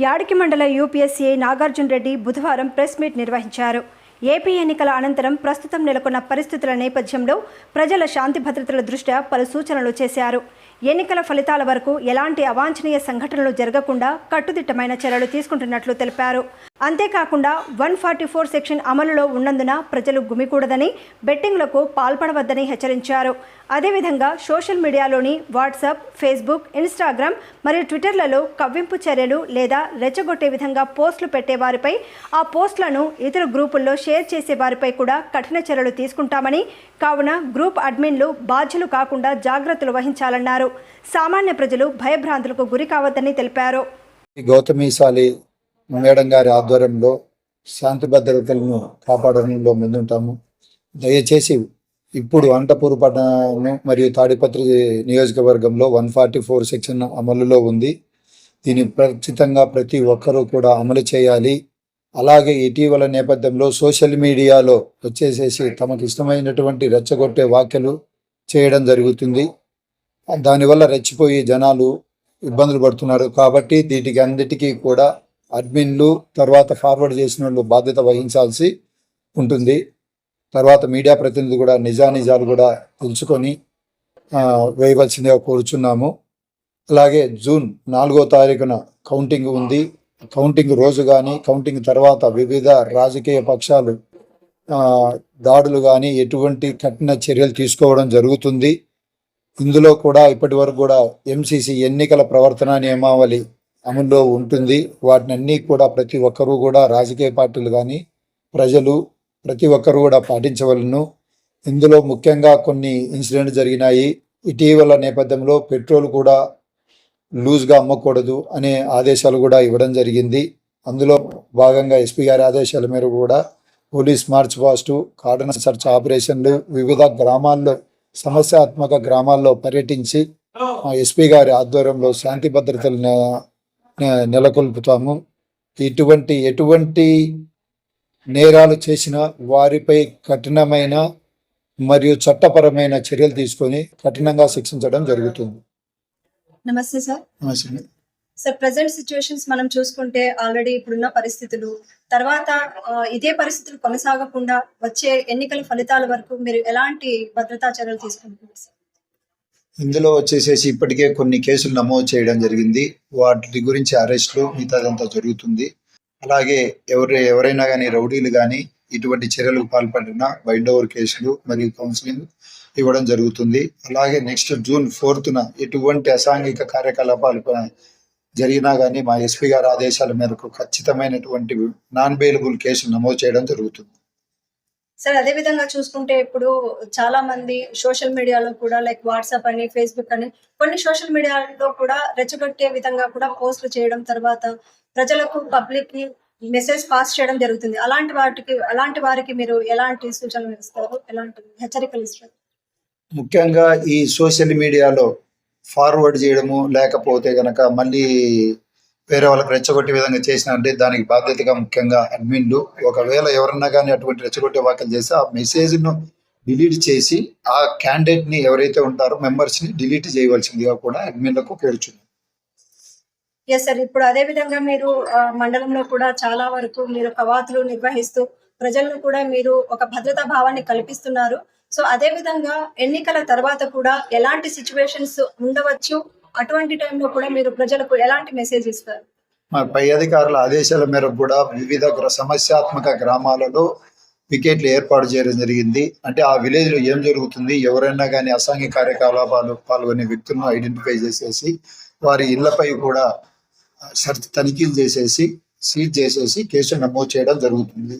యాడికి మండల యూపీఎస్సీఐ నాగార్జున రెడ్డి బుధవారం ప్రెస్ మీట్ నిర్వహించారు. ఏపీ ఎన్నికల అనంతరం ప్రస్తుతం నెలకొన్న పరిస్థితుల నేపథ్యంలో ప్రజల శాంతి భద్రతల దృష్ట్యా పలు సూచనలు చేశారు. ఎన్నికల ఫలితాల వరకు ఎలాంటి అవాంఛనీయ సంఘటనలు జరగకుండా కట్టుదిట్టమైన చర్యలు తీసుకుంటున్నట్లు తెలిపారు. అంతేకాకుండా వన్ ఫార్టీ ఫోర్ సెక్షన్ అమలులో ఉన్నందున ప్రజలు గుమికూడదని బెట్టింగ్లకు పాల్పడవద్దని హెచ్చరించారు. అదేవిధంగా సోషల్ మీడియాలోని వాట్సాప్ ఫేస్బుక్ ఇన్స్టాగ్రామ్ మరియు ట్విట్టర్లలో కవ్వింపు చర్యలు లేదా రెచ్చగొట్టే విధంగా పోస్టులు పెట్టే వారిపై ఆ పోస్టులను ఇతర గ్రూపుల్లో షేర్ చేసే వారిపై కూడా కఠిన చర్యలు తీసుకుంటామని కావున గ్రూప్ అడ్మిన్లు బాధ్యులు కాకుండా జాగ్రత్తలు వహించాలన్నారు. సామాన్య ప్రజలు భయభ్రాంతులకు గురి కావద్దని తెలిపారు. గౌతమిశాలి మేడం గారి ఆధ్వర్యంలో శాంతి భద్రతలను కాపాడడంలో ముందుంటాము. దయచేసి ఇప్పుడు అనంతపూర్ పట్టణం మరియు తాడిపత్రి నియోజకవర్గంలో వన్ ఫార్టీ ఫోర్ సెక్షన్ అమలులో ఉంది. దీన్ని ఖచ్చితంగా ప్రతి ఒక్కరూ కూడా అమలు చేయాలి. అలాగే ఇటీవల నేపథ్యంలో సోషల్ మీడియాలో వచ్చేసేసి తమకు ఇష్టమైనటువంటి రెచ్చగొట్టే వ్యాఖ్యలు చేయడం జరుగుతుంది. దానివల్ల రెచ్చిపోయి జనాలు ఇబ్బందులు పడుతున్నారు. కాబట్టి వీటికి అన్నిటికీ కూడా అడ్మిన్లు తర్వాత ఫార్వర్డ్ చేసిన వాళ్ళు బాధ్యత వహించాల్సి ఉంటుంది. తర్వాత మీడియా ప్రతినిధులు కూడా నిజానిజాలు కూడా తెలుసుకొని వేయవలసిందిగా కోరుచున్నాము. అలాగే జూన్ నాలుగో తారీఖున కౌంటింగ్ ఉంది. కౌంటింగ్ రోజు కానీ కౌంటింగ్ తర్వాత వివిధ రాజకీయ పక్షాలు దాడులు కానీ ఎటువంటి కఠిన చర్యలు తీసుకోవడం జరుగుతుంది. ఇందులో కూడా ఇప్పటి వరకు కూడా ఎంసీసీ ఎన్నికల ప్రవర్తన నియమావళి అమల్లో ఉంటుంది. వాటిని అన్నీ కూడా ప్రతి ఒక్కరూ కూడా రాజకీయ పార్టీలు కానీ ప్రజలు ప్రతి ఒక్కరు కూడా పాటించవలను. ఇందులో ముఖ్యంగా కొన్ని ఇన్సిడెంట్ జరిగినాయి. ఇటీవల నేపథ్యంలో పెట్రోల్ కూడా లూజ్గా అమ్మకూడదు అనే ఆదేశాలు కూడా ఇవ్వడం జరిగింది. అందులో భాగంగా ఎస్పీ గారి ఆదేశాల మేరకు కూడా police march past cordon search ఆపరేషన్లు వివిధ గ్రామాల్లో సమస్యాత్మక గ్రామాల్లో పర్యటించి ఎస్పీ గారి ఆధ్వర్యంలో శాంతి భద్రతలు నెలకొల్పుతాము. ఇటువంటి ఎటువంటి నేరాలు చేసిన వారిపై కఠినమైన మరియు చట్టపరమైన చర్యలు తీసుకొని కఠినంగా శిక్షించడం జరుగుతుంది. నమస్తే సార్. నమస్తే. సార్ ప్రజెంట్ సిచ్యువేషన్స్ మనం చూసుకుంటే ఆల్రెడీ ఇప్పుడున్న పరిస్థితులు తర్వాత ఇదే పరిస్థితులు కొనసాగకుండా వచ్చే ఎన్నికల ఫలితాల వరకు మీరు ఎలాంటి భద్రతా చర్యలు తీసుకుంటున్నారు సార్? ఇందులో వచ్చేసేసి ఇప్పటికే కొన్ని కేసులు నమోదు చేయడం జరిగింది. వాటి గురించి అరెస్టులు మిగతాదంతా జరుగుతుంది. అలాగే ఎవరు ఎవరైనా కానీ రౌడీలు కానీ ఇటువంటి చర్యలకు పాల్పడిన వైండ్ ఓవర్ కేసులు మరియు కౌన్సిలింగ్ ఇవ్వడం జరుగుతుంది. అలాగే నెక్స్ట్ జూన్ ఫోర్త్న ఎటువంటి అసాంఘిక కార్యకలాపాలు జరిగినా కానీ మా ఎస్పీ గారి ఆదేశాల మేరకు ఖచ్చితమైనటువంటి నాన్ బెయిలబుల్ కేసులు నమోదు చేయడం జరుగుతుంది. సార్ అదే విధంగా చూసుకుంటే ఇప్పుడు చాలా మంది సోషల్ మీడియాలో కూడా లైక్ వాట్సాప్ అని ఫేస్బుక్ అని కొన్ని సోషల్ మీడియాలో కూడా రెచ్చగొట్టే విధంగా కూడా పోస్టులు చేయడం తర్వాత ప్రజలకు పబ్లిక్కి మెసేజ్ పాస్ చేయడం జరుగుతుంది. అలాంటి వాటికి అలాంటి వారికి మీరు ఎలాంటి సూచనలు ఇస్తారు? ఎలాంటి హెచ్చరికలు ఇస్తారు? ముఖ్యంగా ఈ సోషల్ మీడియాలో ఫార్వర్డ్ చేయడము లేకపోతే గనక మళ్ళీ వేరే వాళ్ళకి రెచ్చగొట్టే విధంగా చేసినంటే దానికి బాధ్యతగా ముఖ్యంగా అడ్మిన్లు. ఒకవేళ ఎవరన్నా కానీ అటువంటి రెచ్చగొట్టే వ్యాఖ్యలు చేస్తే ఆ మెసేజ్ను డిలీట్ చేసి ఆ క్యాండిడేట్ని ఎవరైతే ఉంటారో మెంబర్స్ని డిలీట్ చేయవలసిందిగా కూడా అడ్మిన్లకు పేర్చుంది ఎస్ సార్ ఇప్పుడు అదే విధంగా మీరు మండలంలో కూడా చాలా వరకు మీరు కవాతులు నిర్వహిస్తూ ప్రజలను కూడా మీరు ఒక భద్రతా భావాన్ని కల్పిస్తున్నారు. సో అదే విధంగా ఎన్నికల తర్వాత కూడా ఎలాంటి సిచ్యువేషన్స్ ఉండవచ్చు? అటువంటి టైంలో కూడా మీరు ప్రజలకు ఎలాంటి మెసేజ్ ఇస్తారు? మా పై అధికారుల ఆదేశాల మేరకు కూడా వివిధ సమస్యాత్మక గ్రామాలలో పికెట్లు ఏర్పాటు చేయడం జరిగింది. అంటే ఆ విలేజ్లో ఏం జరుగుతుంది? ఎవరైనా కానీ అసాంఘిక కార్యకలాపాలు పాల్గొనే వ్యక్తులను ఐడెంటిఫై చేసేసి వారి ఇళ్ళపై కూడా సర్చ్ తనిఖీలు చేసేసి సీజ్ చేసేసి కేసు నమోదు చేయడం జరుగుతుంది.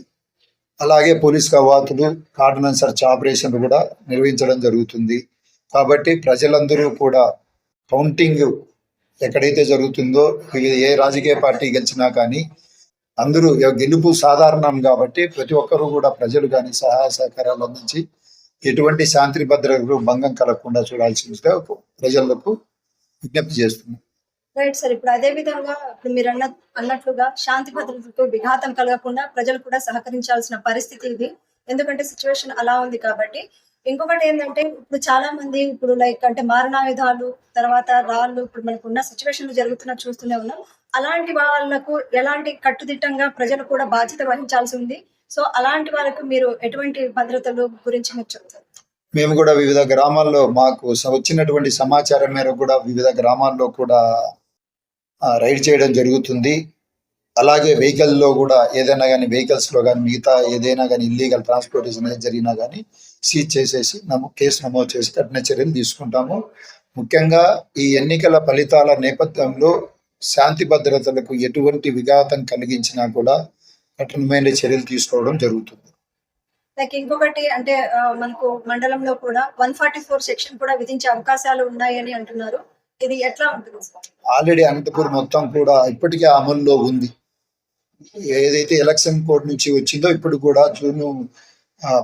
అలాగే పోలీస్ కవాతులు కార్డనెన్స్ సర్చ్ ఆపరేషన్ కూడా నిర్వహించడం జరుగుతుంది. కాబట్టి ప్రజలందరూ కూడా కౌంటింగ్ ఎక్కడైతే జరుగుతుందో ఏ రాజకీయ పార్టీ గెలిచినా కానీ అందరూ గెలుపు సాధారణం కాబట్టి ప్రతి ఒక్కరూ కూడా ప్రజలు కానీ సహాయ సహకారాలు అందించి ఎటువంటి శాంతి భద్రతలు భంగం కలగకుండా చూడాల్సిందిగా ప్రజలకు విజ్ఞప్తి చేస్తున్నాం. Right sir. ఇప్పుడు అదే విధంగా ఇప్పుడు మీరు అన్న అన్నట్లుగా శాంతి భద్రతలకు విఘాతం కలగకుండా ప్రజలు కూడా సహకరించాల్సిన పరిస్థితి ఇది. ఎందుకంటే సిచ్యువేషన్ అలా ఉంది కాబట్టి. ఇంకొకటి ఏంటంటే ఇప్పుడు చాలా మంది ఇప్పుడు లైక్ అంటే మారణాయుధాలు తర్వాత రాళ్ళు ఇప్పుడు మనకు ఉన్న సిచ్యువేషన్లు జరుగుతున్న చూస్తూనే ఉన్నాం. అలాంటి వాళ్ళకు ఎలాంటి కట్టుదిట్టంగా ప్రజలు కూడా బాధ్యత వహించాల్సి ఉంది. సో అలాంటి వాళ్ళకు మీరు ఎటువంటి భద్రతలు గురించి మీరు చెప్తారు? మేము కూడా వివిధ గ్రామాల్లో మాకు వచ్చినటువంటి సమాచారం మేరకు కూడా వివిధ గ్రామాల్లో కూడా రైడ్ చేయడం జరుగుతుంది. అలాగే వెహికల్లో కూడా ఏదైనా కానీ వెహికల్స్లో కానీ మిగతా ఏదైనా కానీ ఇల్లీగల్ ట్రాన్స్పోర్టేషన్ అనేది జరిగినా కానీ సీజ్ చేసేసి నమో కేసు నమోదు చేసి కఠిన చర్యలు తీసుకుంటాము. ముఖ్యంగా ఈ ఎన్నికల ఫలితాల నేపథ్యంలో శాంతి భద్రతలకు ఎటువంటి విఘాతం కలిగించినా కూడా కఠినమైన చర్యలు తీసుకోవడం జరుగుతుంది. లైక్ ఇంకొకటి అంటే మనకు మండలంలో కూడా వన్ ఫార్టీ ఫోర్ సెక్షన్ కూడా విధించే అవకాశాలు ఉన్నాయని అంటున్నారు. ఇది ఎట్లా ఉంటుంది? ఆల్రెడీ అనంతపూర్ మొత్తం కూడా ఇప్పటికే అమల్లో ఉంది. ఏదైతే ఎలక్షన్ కోడ్ నుంచి వచ్చిందో ఇప్పుడు కూడా జూను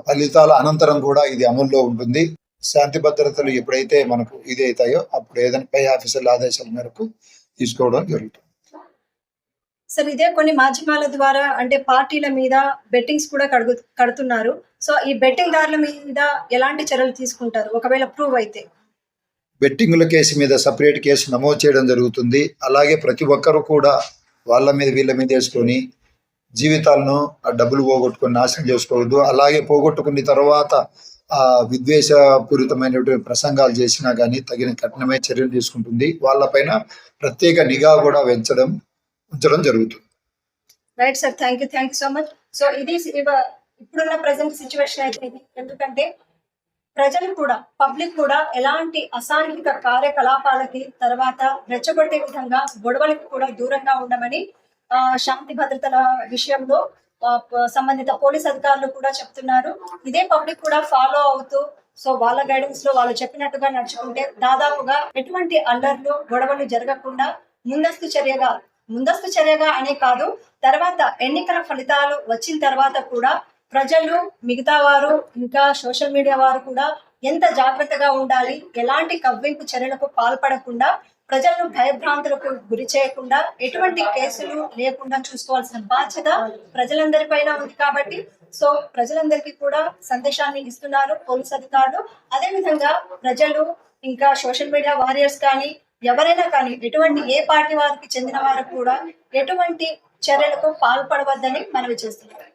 ఫలితాల అనంతరం కూడా ఇది అమల్లో ఉంటుంది. శాంతి భద్రతలు ఎప్పుడైతే మనకు ఇది అవుతాయో అప్పుడు ఏదైనా పై ఆఫీసర్ల ఆదేశాల మేరకు తీసుకోవడం జరుగుతుంది. సార్ ఇదే కొన్ని మాధ్యమాల ద్వారా అంటే పార్టీల మీద బెట్టింగ్స్ కూడా కడుగు కడుతున్నారు. సో ఈ బెట్టింగ్ దారుల మీద ఎలాంటి చర్యలు తీసుకుంటారు? ఒకవేళ ప్రూవ్ అయితే. బెట్టింగుల కేసు మీద సపరేట్ కేసు నమోదు చేయడం జరుగుతుంది. అలాగే ప్రతి ఒక్కరూ కూడా వాళ్ళ మీద వీళ్ళ మీద వేసుకొని జీవితాలను ఆ డబ్బులు పోగొట్టుకొని నాశనం చేసుకోవద్దు. అలాగే పోగొట్టుకున్న తర్వాత ఆ విద్వేషపూరితమైనటువంటి ప్రసంగాలు చేసినా కానీ తగిన కఠినమైన చర్యలు తీసుకుంటుంది. వాళ్ళపైన ప్రత్యేక నిఘా కూడా పెంచడం ఉంచడం జరుగుతుంది. Right sir thank you thank you so much so ఇది ఇప్పుడున్న ప్రజెంట్ సిచ్యువేషన్ అయితే ఎందుకంటే ప్రజలు కూడా పబ్లిక్ కూడా ఎలాంటి అసాంఘిక కార్యకలాపాలకి తర్వాత రెచ్చగొట్టే విధంగా గొడవలకు కూడా దూరంగా ఉండమని ఆ, శాంతి భద్రతల విషయంలో సంబంధిత పోలీస్ అధికారులు కూడా చెప్తున్నారు. ఇదే పబ్లిక్ కూడా ఫాలో అవుతూ సో వాళ్ళ గైడెన్స్లో వాళ్ళు చెప్పినట్టుగా నడుచుకుంటే దాదాపుగా ఎటువంటి అల్లర్లు గొడవలు జరగకుండా ముందస్తు చర్యగా ముందస్తు చర్యగా అనే కాదు తర్వాత ఎన్నికల ఫలితాలు వచ్చిన తర్వాత కూడా ప్రజలు మిగతా వారు ఇంకా సోషల్ మీడియా వారు కూడా ఎంత జాగ్రత్తగా ఉండాలి ఎలాంటి కవ్వింపు చర్యలకు పాల్పడకుండా ప్రజలను భయభ్రాంతులకు గురి చేయకుండా ఎటువంటి కేసులు లేకుండా చూసుకోవాల్సిన బాధ్యత ప్రజలందరిపైన ఉంది కాబట్టి సో ప్రజలందరికీ కూడా సందేశాన్ని ఇస్తున్నారు పోలీస్ అధికారులు. అదేవిధంగా ప్రజలు ఇంకా సోషల్ మీడియా వారియర్స్ కానీ ఎవరైనా కానీ ఎటువంటి ఏ పార్టీ వారికి చెందిన వారు కూడా ఎటువంటి చర్యలకు పాల్పడవద్దని మనవి చేస్తున్నారు